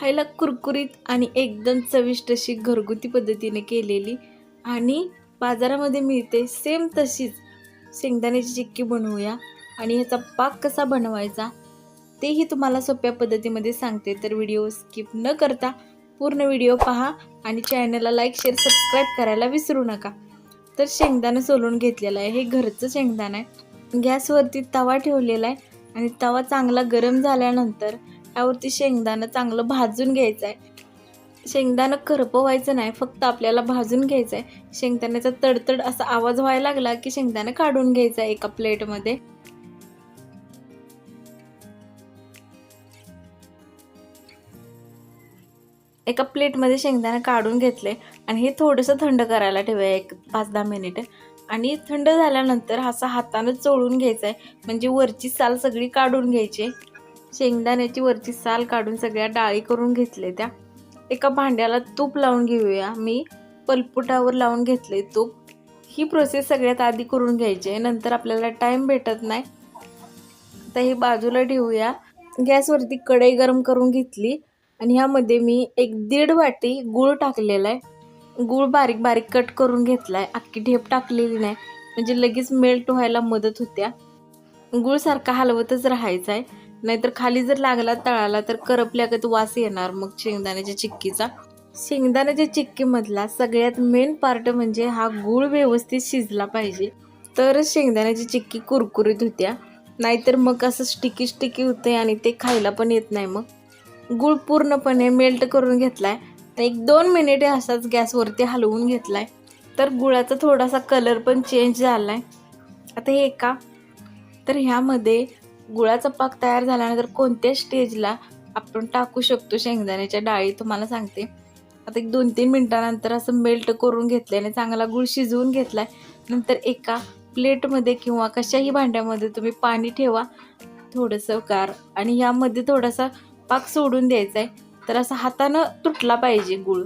खायला कुरकुरीत आणि एकदम चविष्ट अशी घरगुती पद्धतीने केलेली आणि बाजारामध्ये मिळते सेम तशीच. शेंगदाण्याची चिक्की बनवूया आणि ह्याचा पाक कसा बनवायचा तेही तुम्हाला सोप्या पद्धतीमध्ये सांगते. तर व्हिडिओ स्किप न करता पूर्ण व्हिडिओ पहा आणि चॅनलला लाईक शेअर सबस्क्राईब करायला विसरू नका. तर शेंगदाणं सोलून घेतलेलं आहे. हे घरचं शेंगदाणं आहे. गॅसवरती तवा ठेवलेला आहे आणि तवा चांगला गरम झाल्यानंतर त्यावरती शेंगदाणं चांगलं भाजून घ्यायचं आहे शेंगदाणं करपवायचं नाही फक्त आपल्याला भाजून घ्यायचं आहे शेंगदाण्याचा तडतड असा आवाज व्हायला लागला की शेंगदाणं काढून घ्यायचं आहे एका प्लेटमध्ये. एका प्लेटमध्ये शेंगदाणं काढून घेतले आणि हे थोडंसं थंड करायला ठेवूया एक पाच दहा मिनिटं. आणि थंड झाल्यानंतर असा हातानं चोळून घ्यायचा आहे म्हणजे वरची साल सगळी काढून घ्यायची. आहे. शेंगदाण्याची वरची साल काढून सगळ्या डाळी करून घेतले त्या. एका भांड्याला तूप लावून घेऊया मी. पलपुटावर लावून घेतले तूप. ही प्रोसेस सगळ्यात आधी करून घ्यायची आहे. नंतर आपल्याला टाईम भेटत नाही. आता हे बाजूला ठेवूया. गॅसवरती कढई गरम करून घेतली. आणि ह्यामध्ये मी एक दीड वाटी गूळ टाकलेला आहे. गूळ बारीक बारीक कट करून घेतला आहे अख्खी ढेप टाकलेली नाही. म्हणजे लगेच मेल्ट व्हायला मदत होत्या. गूळ सारखा हलवतच राहायचा आहे. नाहीतर खाली जर लागला तळाला तर करपल्यागत वास येणार मग शेंगदाण्याच्या चिक्कीचा. शेंगदाण्याच्या चिक्कीमधला सगळ्यात मेन पार्ट म्हणजे हा गूळ व्यवस्थित शिजला पाहिजे. तरच शेंगदाण्याची चिक्की कुरकुरीत होत्या. नाहीतर मग असं स्टिकी स्टिकी होते आणि ते खायला पण येत नाही मग. गूळ पूर्णपणे मेल्ट करून घेतलाय. एक दोन मिनिटे असाच गॅसवरती हलवून घेतलाय. तर गुळाचा थोडासा कलर पण चेंज झाला आहे आता हे का तर ह्यामध्ये गुळाचा पाक तयार झाल्यानंतर कोणत्या स्टेजला आपण टाकू शकतो शेंगदाण्याच्या डाळी? तुम्हाला सांगते. आता एक दोन तीन मिनटानंतर असं मेल्ट करून घेतल्याने चांगला गुळ शिजवून घेतला नंतर एका प्लेटमध्ये किंवा कशाही भांड्यामध्ये तुम्ही पाणी ठेवा. थोडंसं गार. आणि यामध्ये थोडासा पाक सोडून द्यायचा आहे तर असं हातानं तुटला पाहिजे गुळ.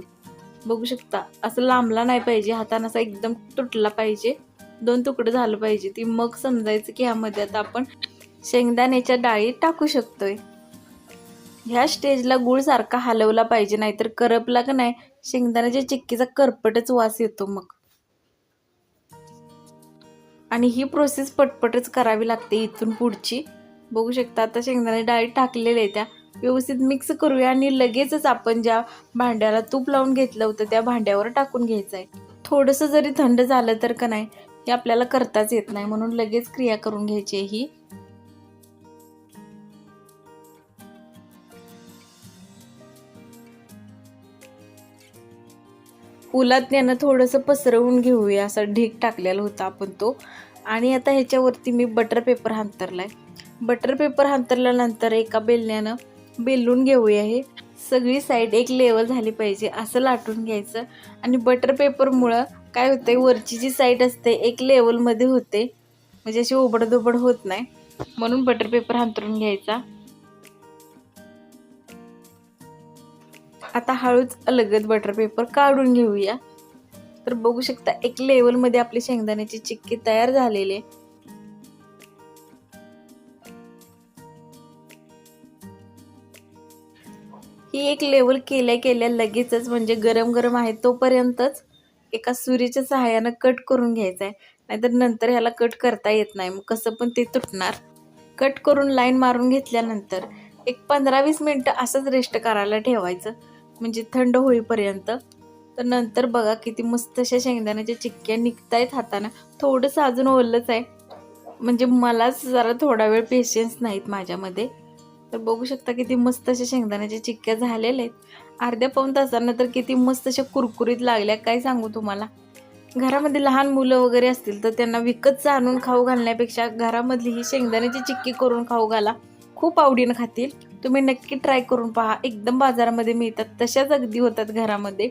बघू शकता. असं लांबला नाही पाहिजे. हातानं असा एकदम तुटला पाहिजे. दोन तुकडं झालं पाहिजे. ती मग समजायचं की यामध्ये आता आपण शेंगदाण्याच्या डाळी टाकू शकतोय. ह्या स्टेजला गुळसारखा हलवला पाहिजे नाहीतर करपला का नाही शेंगदाण्याच्या चिक्कीचा करपटच वास येतो मग. आणि ही प्रोसेस पटपटच करावी लागते इथून पुढची. बघू शकता आता शेंगदाणे डाळी टाकलेल्या आहे त्या. व्यवस्थित मिक्स करूया आणि लगेचच आपण ज्या भांड्याला तूप लावून घेतलं होतं त्या भांड्यावर टाकून घ्यायचं आहे. थोडंसं जरी थंड झालं तर का नाही हे आपल्याला करताच येत नाही म्हणून लगेच क्रिया करून घ्यायची आहे ही. उलातण्यानं थोडंसं पसरवून घेऊया असा ढीक टाकलेला होता आपण तो. आणि आता ह्याच्यावरती मी बटर पेपर हांतरला आहे बटर पेपर हांतरल्यानंतर एका बेलण्यानं बेलून घेऊया हे. सगळी साईड एक लेवल झाली पाहिजे असं लाटून घ्यायचं. आणि बटर पेपरमुळं काय होतंय वरची जी साईड असते एक लेवलमध्ये होते. म्हणजे अशी ओबडधोबड होत नाही. म्हणून बटर पेपर हांतरून घ्यायचा. आता हळूच अलगद बटर पेपर काढून घेऊया. तर बघू शकता एक लेवलमध्ये आपली शेंगदाण्याची चिक्की तयार झालेली. आहे ही एक लेवल केल्या केल्या लगेचच म्हणजे गरम गरम आहे तोपर्यंतच एका सुरीच्या सहाय्यानं कट करून घ्यायचं आहे नाहीतर नंतर ह्याला कट करता येत नाही. मग कसं पण ते तुटणार. कट करून लाईन मारून घेतल्यानंतर एक पंधरा वीस मिनटं असंच रेस्ट करायला ठेवायचं. म्हणजे थंड होईपर्यंत. तर नंतर बघा किती मस्त अशा शेंगदाण्याच्या चिक्क्या निघतायत हातानं. थोडंसं अजून ओलंच आहे. म्हणजे मलाच जरा थोडा वेळ पेशन्स नाहीत माझ्यामध्ये. तर बघू शकता किती मस्त अशा शेंगदाण्याच्या चिक्क्या झालेल्या आहेत. अर्ध्या पाऊन तासानं तर किती मस्त अशा कुरकुरीत लागल्या. काय सांगू तुम्हाला? घरामध्ये लहान मुलं वगैरे असतील तर त्यांना विकतचं आणून खाऊ घालण्यापेक्षा घरामधली ही शेंगदाण्याची चिक्की करून खाऊ घाला. खूप आवडीनं खातील. तुम्ही नक्की ट्राय करून पहा. एकदम बाजारामध्ये मिळतात. तशाच अगदी होतात घरामध्ये.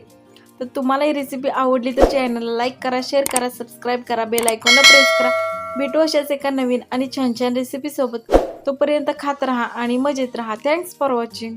तर तुम्हाला ही रेसिपी आवडली तर चॅनलला लाईक करा शेअर करा सबस्क्राईब करा बेल आयकॉनला प्रेस करा. भेटू अशाच एका नवीन आणि छान छान रेसिपीसोबत तोपर्यंत खात राहा आणि मजेत राहा. Thanks for watching